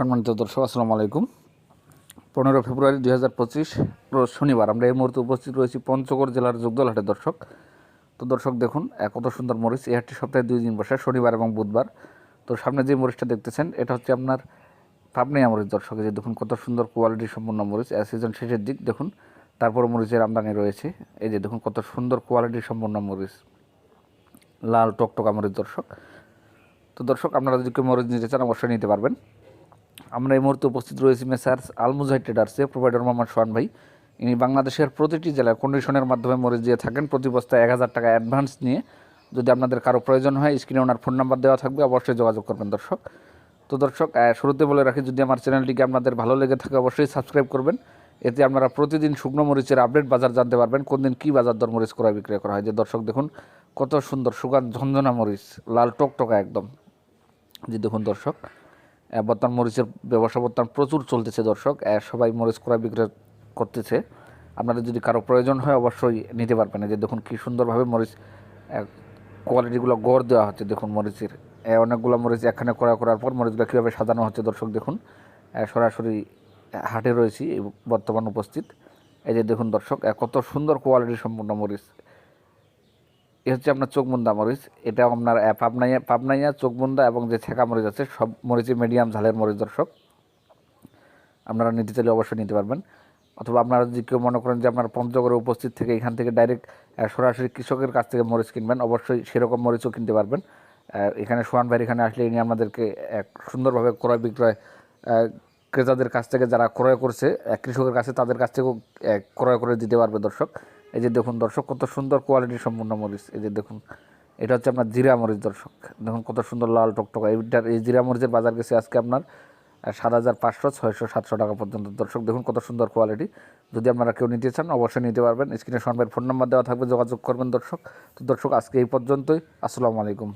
সম্মানিত দর্শক, আসসালামু আলাইকুম। পনেরো ফেব্রুয়ারি দুই হাজার পঁচিশ রোজ শনিবার আমরা এই মুহূর্তে উপস্থিত রয়েছি পঞ্চগড় জেলার যোগদলহাটে দর্শক। তো দর্শক দেখুন কত সুন্দর মরিচ, এই হাটটি সপ্তাহে দুই দিন বসে, শনিবার এবং বুধবার। তো সামনে যে মরিচটা দেখতেছেন, এটা হচ্ছে আপনার পাবনাইয়া মরিচ দর্শক। এই যে দেখুন, কত সুন্দর কোয়ালিটি সম্পূর্ণ মরিচ সিজন শেষের দিক দেখুন, তারপর মরিচের আমদানি রয়েছে। এই যে দেখুন, কত সুন্দর কোয়ালিটি সম্পূর্ণ মরিচ, লাল টকটকা মরিচ দর্শক। তো দর্শক, আপনারা যদি কেউ মরিচ নিতে চান, অবশ্যই নিতে পারবেন। আমরা এই মুহূর্তে উপস্থিত রয়েছি মেসার্স আলমুজাই ট্রেডার্সে প্রোভাইডার মোহাম্মদ সোহান ভাই। ইনি বাংলাদেশের প্রতিটি জেলায় কন্ডিশনের মাধ্যমে মরিচ দিয়ে থাকেন। প্রতি বস্তায় এক হাজার টাকা অ্যাডভান্স নিয়ে যদি আপনাদের কারও প্রয়োজন হয় স্ক্রিনে ওনার ফোন নাম্বার দেওয়া থাকবে, অবশ্যই যোগাযোগ করবেন দর্শক। তো দর্শক শুরুতে বলে রাখি, যদি আমার চ্যানেলটিকে আপনাদের ভালো লেগে থাকে, অবশ্যই সাবস্ক্রাইব করবেন। এতে আপনারা প্রতিদিন শুকনো মরিচের আপডেট বাজার জানতে পারবেন, কোন দিন কী বাজার দর মরিচ ক্রয় বিক্রয় করা হয়। যে দর্শক দেখুন, কত সুন্দর সুগান ঝঞ্ঝনা মরিচ, লাল টকটকা একদম। যে দেখুন দর্শক বর্তমান মরিচের ব্যবসা বর্তমান প্রচুর চলতেছে দর্শক সবাই মরিচ ক্রয় বিক্রয় করতেছে। আপনাদের যদি কারও প্রয়োজন হয়, অবশ্যই নিতে পারবেন। যে দেখুন কী সুন্দরভাবে মরিচ কোয়ালিটিগুলো গড় দেওয়া হচ্ছে দেখুন মরিচের। অনেকগুলো মরিচ এখানে ক্রয় করার পর মরিচগুলো কীভাবে সাজানো হচ্ছে দর্শক দেখুন। সরাসরি হাটে রয়েছি, বর্তমান উপস্থিত। এই যে দেখুন দর্শক কত সুন্দর কোয়ালিটি সম্পূর্ণ মরিচ। এ হচ্ছে আপনার চোখমুন্দা মরিচ। এটা আপনার পাবনাইয়া পাবনাইয়া চোখমুন্দা এবং যে ছেঁকা মরিচ আছে, সব মরিচই মিডিয়াম ঝালের মরিচ দর্শক। আপনারা নিতে চাইলে অবশ্যই নিতে পারবেন। অথবা আপনারা যদি কেউ মনে করেন যে আপনার পঞ্চগড়ে উপস্থিত থেকে এখান থেকে ডাইরেক্ট সরাসরি কৃষকের কাছ থেকে মরিচ কিনবেন, অবশ্যই সেরকম মরিচও কিনতে পারবেন। এখানে সোহান ভাই এখানে আসলে ইনি আপনাদেরকে এক সুন্দরভাবে ক্রয় বিক্রয় ক্রেতাদের কাছ থেকে যারা ক্রয় করছে কৃষকের কাছে তাদের কাছ থেকেও ক্রয় করে দিতে পারবে দর্শক। এই যে দেখুন দর্শক, কত সুন্দর কোয়ালিটি সম্পূর্ণ মরিচ। এই যে দেখুন, এটা হচ্ছে আপনার জিরা মরিচ দর্শক। দেখুন, কত সুন্দর লাল টকটকা। এইটার, এই জিরা মরিচের বাজার গেছে আজকে আপনার সাত হাজার পাঁচশো, ছয়শো, সাতশো টাকা পর্যন্ত। দর্শক, দেখুন কত সুন্দর কোয়ালিটি যদি আপনারা কেউ নিতে চান, অবশ্যই নিতে পারবেন। স্ক্রিনে সনবের ফোন নাম্বার দেওয়া থাকবে, যোগাযোগ করবেন দর্শক। তো দর্শক, আজকে এই পর্যন্তই। আসসালামু আলাইকুম।